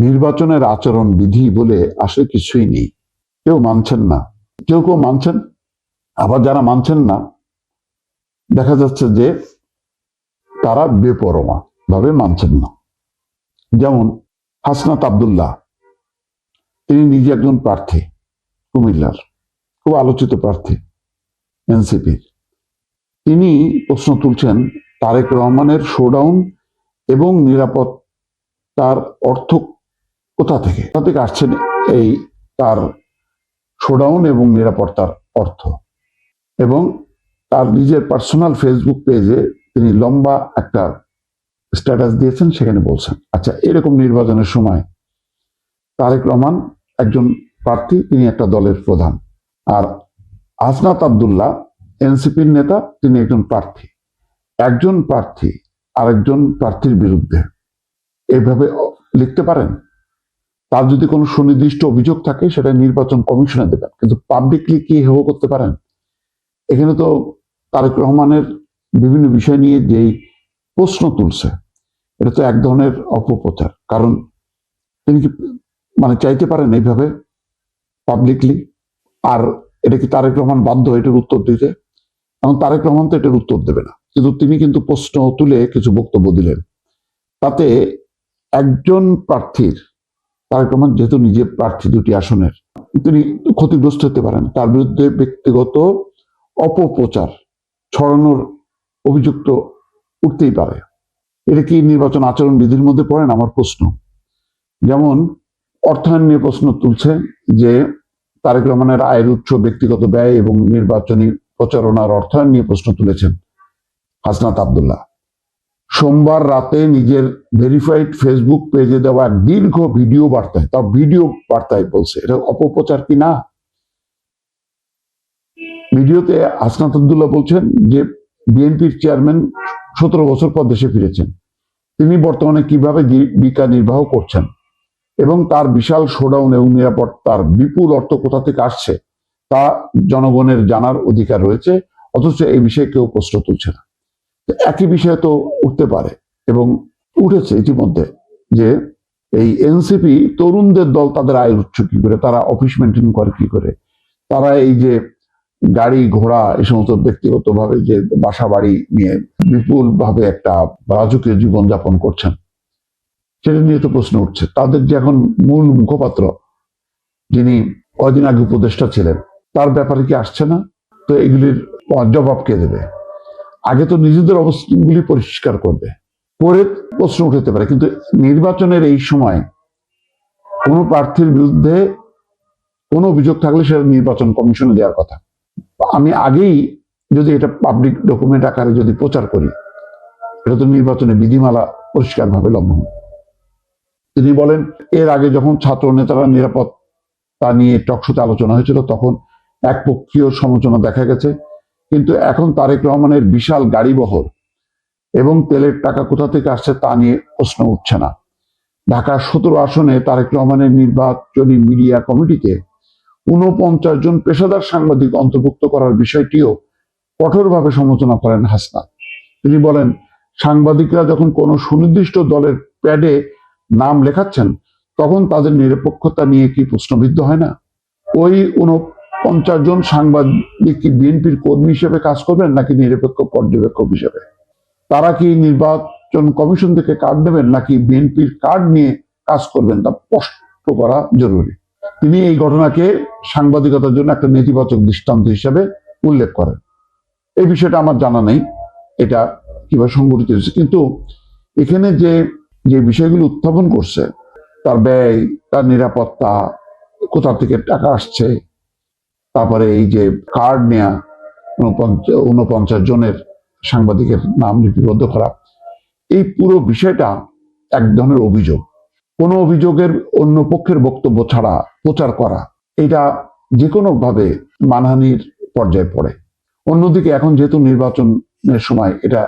নির্বাচনের আচরণ বিধি বলে আসলে কিছুই নেই। কেউ মানছেন না। কেউ কেউ মানছেন, আবার যারা মানছেন না, দেখা যাচ্ছে যে তারা বেপরোয়া ভাবে মানছেন না। যেমন হাসনাত আবদুল্লাহ, তিনি নিজে একজন প্রার্থী, কুমিল্লার, খুব আলোচিত প্রার্থী, এনসিপির। তিনি প্রশ্ন তুলছেন, তারেক রহমানের শোডাউন এবং নিরাপত্তার অর্থ কোথা থেকে? কোথা থেকে আসছেন এই তার শোডাউন এবং নিরাপত্তার অর্থ? এবং তার নিজের পার্সোনাল ফেসবুক পেজে তিনি লম্বা একটা স্ট্যাটাস দিয়েছেন, সেখানে বলছেন আচ্ছা এরকম নির্বাচনের সময় তারেক রহমান একজন প্রার্থী, তিনি একটা দলের প্রধান। আর আসনাত আবদুল্লাহ, এনসিপির নেতা, তিনি একজন প্রার্থী। একজন প্রার্থী আরেকজন প্রার্থীর বিরুদ্ধে। এভাবে লিখতে পারেন? তার যদি কোনো সুনির্দিষ্ট অভিযোগ থাকে, সেটা নির্বাচন কমিশনে দেবেন। কিন্তু পাবলিকলি কি হেহ করতে পারেন? এখানে তো তারেক রহমানের বিভিন্ন বিষয় নিয়ে যেই প্রশ্ন তুলছে, এটা তো এক ধরনের অপপ্রচার। কারণ তিনি কি মানে চাইতে পারেন এইভাবে পাবলিকলি আর এটা কি তারেক রহমান বাধ্য এটার উত্তর দিতে? এখন তারেক রহমান তো এটার উত্তর দেবে না। কিন্তু তিনি কিন্তু প্রশ্ন তুলে কিছু বক্তব্য দিলেন। তাতে একজন প্রার্থীর তারেক যেহেতু নিজে প্রার্থী দুটি আসনের, তিনি ক্ষতিগ্রস্ত হতে পারেন। তার বিরুদ্ধে ব্যক্তিগত অপপ্রচার ছড়ানোর অভিযুক্ত উঠতেই পারে। এটা কি নির্বাচন আচরণ বিধির মধ্যে পড়েন আমার প্রশ্ন। যেমন অর্থায়ন নিয়ে প্রশ্ন তুলছে যে তারেক রহমানের আয়ের উৎস ব্যক্তিগত ব্যয় এবং নির্বাচনী প্রচারণার অর্থায়ন নিয়ে প্রশ্ন তুলেছেন হাসনাত আবদুল্লাহ। সোমবার রাতে নিজের ভেরিফাইড ফেসবুক পেজে দেওয়া দীর্ঘ ভিডিও বার্তায় তা ভিডিও বার্তায় বলছে, এটা অপপ্রচার কি না? ভিডিওতে হাসনাত আবদুল্লাহ বলছেন যে বিএনপির চেয়ারম্যান সতেরো বছর পর দেশে ফিরেছেন। তিনি বর্তমানে কীভাবে জীবিকা নির্বাহ করছেন এবং তার বিশাল শোডাউন এবং নিরাপত্তার বিপুল অর্থ কোথা থেকে আসছে তা জনগণের জানার অধিকার রয়েছে, অথচ এই বিষয়ে কেউ প্রশ্ন তুলছে না। একই বিষয় তো উঠতে পারে এবং উঠেছে ইতিমধ্যে যে এই এনসিপি তরুণদের দল তাদের আয়ের উৎস কি করে? তারা অফিস মেনটেন করে কি করে? তারা এই যে গাড়ি ঘোড়া এই সমস্ত ব্যক্তিগতভাবে যে বাসা বাড়ি নিয়ে বিপুল ভাবে একটা রাজকীয় জীবনযাপন করছেন, সেটা নিয়ে তো প্রশ্ন উঠছে। তাদের যে এখন মূল মুখপাত্র, যিনি কয়দিন আগে উপদেষ্টা ছিলেন, তার ব্যাপারে কি আসছে না? তো এগুলির জবাব কে দেবে? আগে তো নিজেদের অবস্থানগুলি পরিষ্কার করবে, পরে প্রশ্ন উঠতে পারে। কিন্তু নির্বাচনের এই সময় কোনো প্রার্থীর বিরুদ্ধে কোনো অভিযোগ থাকলে সেটা নির্বাচন কমিশনে দেওয়ার কথা। আমি আগেই যদি এটা পাবলিক ডকুমেন্ট আকারে যদি প্রচার করি, এটা তো নির্বাচনে বিধিমালা পরিষ্কারভাবে লঙ্ঘন। তিনি বলেন, এর আগে যখন ছাত্র নেতারা নিরাপত্তা নিয়ে টকশোতে আলোচনা হয়েছিল, তখন একপক্ষীয় সমালোচনা দেখা গেছে। কিন্তু এখন তারেক রহমানের বিশাল গাড়ি বহর এবং তেলের টাকা কোথা থেকে আসছে তা নিয়ে প্রশ্ন উঠছে না। ঢাকা সতেরো আসনে তারেক রহমানের নির্বাচনী মিডিয়া কমিটিতে উনপঞ্চাশ জন পেশাদার সাংবাদিক অন্তর্ভুক্ত করার বিষয়টিও কঠোরভাবে সমালোচনা করেন হাসনা তিনি বলেন, সাংবাদিকরা যখন কোনো সুনির্দিষ্ট দলের প্যাডে নাম লেখাচ্ছেন, তখন তাদের নিরপেক্ষতা নিয়ে কি প্রশ্নবিদ্ধ হয় না? ওই উনপঞ্চাশ জন সাংবাদিক কি বিএনপির কর্মী হিসেবে কাজ করবেন নাকি নিরপেক্ষ পর্যবেক্ষক হিসেবে? তারা কি নির্বাচন কমিশন থেকে কার্ড নেবেন নাকি বিএনপির কার্ড নিয়ে কাজ করবেন তা স্পষ্ট করা জরুরি। তিনি এই ঘটনাকে সাংবাদিকতার জন্য একটা নেতিবাচক দৃষ্টান্ত হিসেবে উল্লেখ করেন। এই বিষয়টা আমার জানা নেই, এটা কীভাবে সংগঠিত হয়েছে। কিন্তু এখানে যে যে বিষয়গুলো উত্থাপন করছে, তার ব্যয়, তার নিরাপত্তা, কোথা থেকে টাকা আসছে তারপরে এই যে কার্ড নেয়া উনপঞ্চাশ জনের সাংবাদিকের নাম লিপিবদ্ধ করা, এই পুরো বিষয়টা এক ধরনের অভিযোগ। কোনো অভিযোগের অন্য পক্ষের বক্তব্য ছাড়া প্রচার করা, এটা যে কোনো ভাবে মানহানির পর্যায়ে পড়ে। অন্যদিকে এখন যেহেতু নির্বাচনের সময় এটা